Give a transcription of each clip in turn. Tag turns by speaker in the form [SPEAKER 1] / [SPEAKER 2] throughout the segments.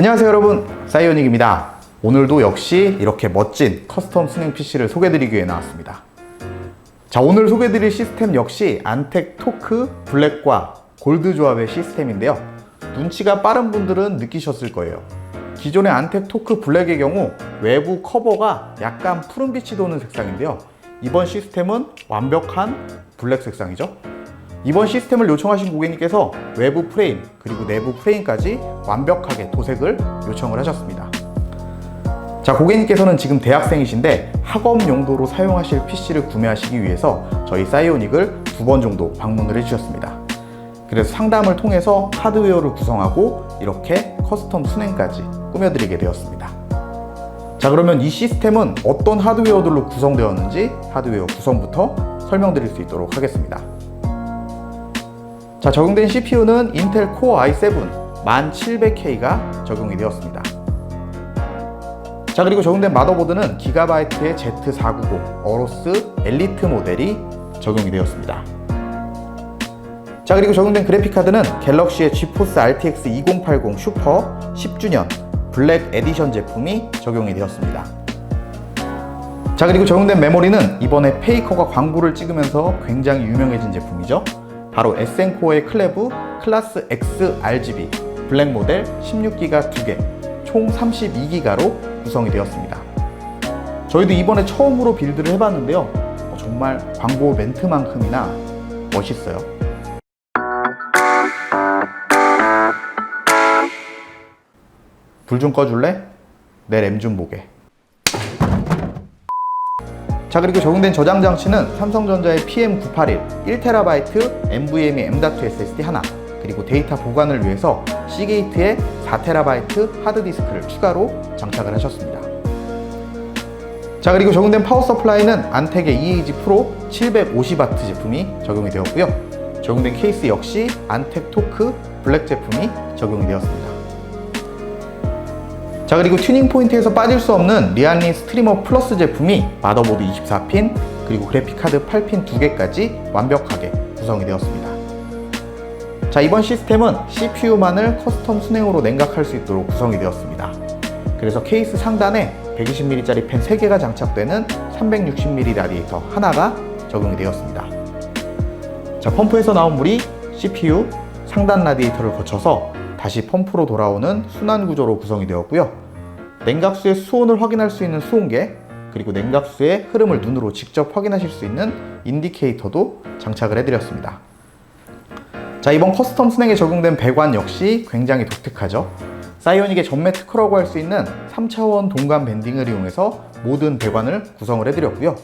[SPEAKER 1] 안녕하세요 여러분. 사이오닉입니다. 오늘도 역시 이렇게 멋진 커스텀 스낵 PC를 소개드리기 위해 나왔습니다. 자 오늘 소개드릴 시스템 역시 안텍 토크 블랙과 골드 조합의 시스템인데요. 눈치가 빠른 분들은 느끼셨을 거예요. 기존의 안텍 토크 블랙의 경우 외부 커버가 약간 푸른빛이 도는 색상인데요. 이번 시스템은 완벽한 블랙 색상이죠 이번 시스템을 요청하신 고객님께서 외부 프레임 그리고 내부 프레임까지 완벽하게 도색을 요청을 하셨습니다. 자, 고객님께서는 지금 대학생이신데 학업 용도로 사용하실 PC를 구매하시기 위해서 저희 사이오닉을 두 번 정도 방문을 해주셨습니다. 그래서 상담을 통해서 하드웨어를 구성하고 이렇게 커스텀 순행까지 꾸며드리게 되었습니다. 자, 그러면 이 시스템은 어떤 하드웨어들로 구성되었는지 하드웨어 구성부터 설명드릴 수 있도록 하겠습니다. 자, 적용된 CPU는 인텔 코어 i7 1700K가 적용이 되었습니다. 자, 그리고 적용된 마더보드는 기가바이트의 Z490 어로스 엘리트 모델이 적용이 되었습니다. 자, 그리고 적용된 그래픽카드는 갤럭시의 지포스 RTX 2080 슈퍼 10주년 블랙 에디션 제품이 적용이 되었습니다. 자, 그리고 적용된 메모리는 이번에 페이커가 광고를 찍으면서 굉장히 유명해진 제품이죠. 바로 에센코어의 클레브 클라스 X RGB 블랙 모델 16기가 2개, 총 32기가로 구성이 되었습니다. 저희도 이번에 처음으로 빌드를 해봤는데요. 어, 정말 광고 멘트만큼이나 멋있어요. 불 좀 꺼줄래? 내 램 좀 보게. 자 그리고 적용된 저장 장치는 삼성전자의 PM981 1TB NVMe M.2 SSD 하나 그리고 데이터 보관을 위해서 시게이트의 4TB 하드디스크를 추가로 장착을 하셨습니다. 자 그리고 적용된 파워 서플라이는 안텍의 EAG 프로 750W 제품이 적용이 되었고요. 적용된 케이스 역시 안텍 토크 블랙 제품이 적용이 되었습니다. 자 그리고 튜닝 포인트에서 빠질 수 없는 리알리 스트리머 플러스 제품이 마더보드 24핀 그리고 그래픽카드 8핀 2개까지 완벽하게 구성이 되었습니다. 자 이번 시스템은 CPU만을 커스텀 순행으로 냉각할 수 있도록 구성이 되었습니다. 그래서 케이스 상단에 120mm짜리 펜 3개가 장착되는 360mm 라디에이터 하나가 적용이 되었습니다. 자 펌프에서 나온 물이 CPU 상단 라디에이터를 거쳐서 다시 펌프로 돌아오는 순환 구조로 구성이 되었고요. 냉각수의 수온을 확인할 수 있는 수온계, 그리고 냉각수의 흐름을 눈으로 직접 확인하실 수 있는 인디케이터도 장착을 해드렸습니다. 자, 이번 커스텀 스낵에 적용된 배관 역시 굉장히 독특하죠. 사이오닉의 전매 특허라고 할 수 있는 3차원 동간 밴딩을 이용해서 모든 배관을 구성을 해드렸고요.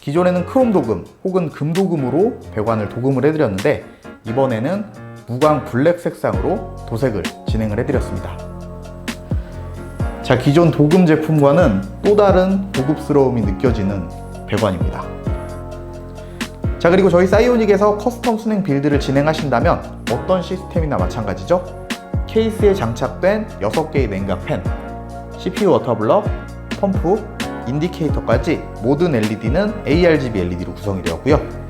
[SPEAKER 1] 기존에는 크롬 도금 혹은 금 도금으로 배관을 도금을 해드렸는데 이번에는 무광 블랙 색상으로 도색을 진행을 해드렸습니다. 자, 기존 도금 제품과는 또 다른 고급스러움이 느껴지는 배관입니다. 자, 그리고 저희 사이오닉에서 커스텀 순행 빌드를 진행하신다면 어떤 시스템이나 마찬가지죠? 케이스에 장착된 6개의 냉각 팬, CPU 워터블럭, 펌프, 인디케이터까지 모든 LED는 ARGB LED로 구성이 되었고요.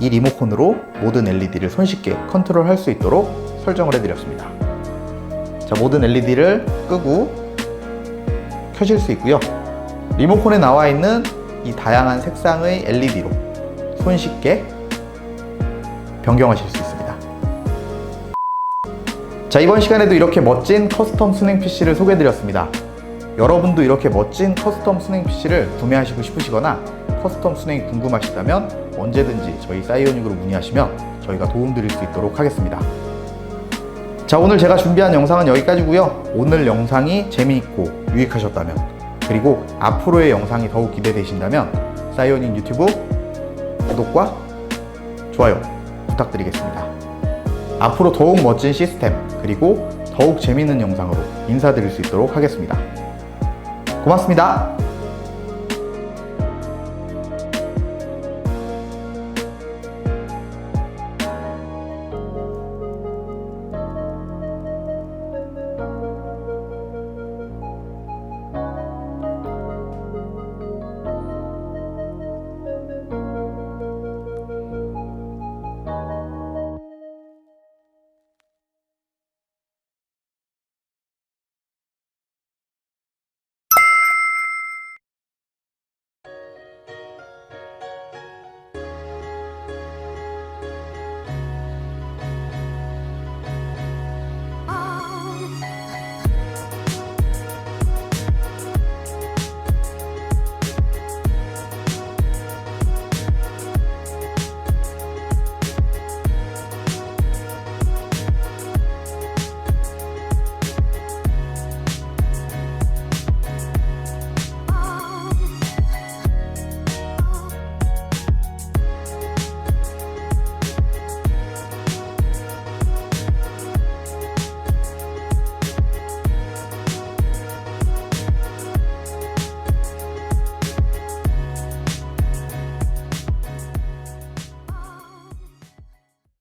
[SPEAKER 1] 이 리모컨으로 모든 LED를 손쉽게 컨트롤할 수 있도록 설정을 해드렸습니다. 자, 모든 LED를 끄고 켜실 수 있고요. 리모컨에 나와 있는 이 다양한 색상의 LED로 손쉽게 변경하실 수 있습니다. 자, 이번 시간에도 이렇게 멋진 커스텀 스낵 PC를 소개해드렸습니다. 여러분도 이렇게 멋진 커스텀 스낵 PC를 구매하시고 싶으시거나 커스텀 스낵이 궁금하시다면 언제든지 저희 사이오닉으로 문의하시면 저희가 도움드릴 수 있도록 하겠습니다. 자, 오늘 제가 준비한 영상은 여기까지고요. 오늘 영상이 재미있고 유익하셨다면 그리고 앞으로의 영상이 더욱 기대되신다면 사이오닉 유튜브 구독과 좋아요 부탁드리겠습니다. 앞으로 더욱 멋진 시스템 그리고 더욱 재미있는 영상으로 인사드릴 수 있도록 하겠습니다. 고맙습니다.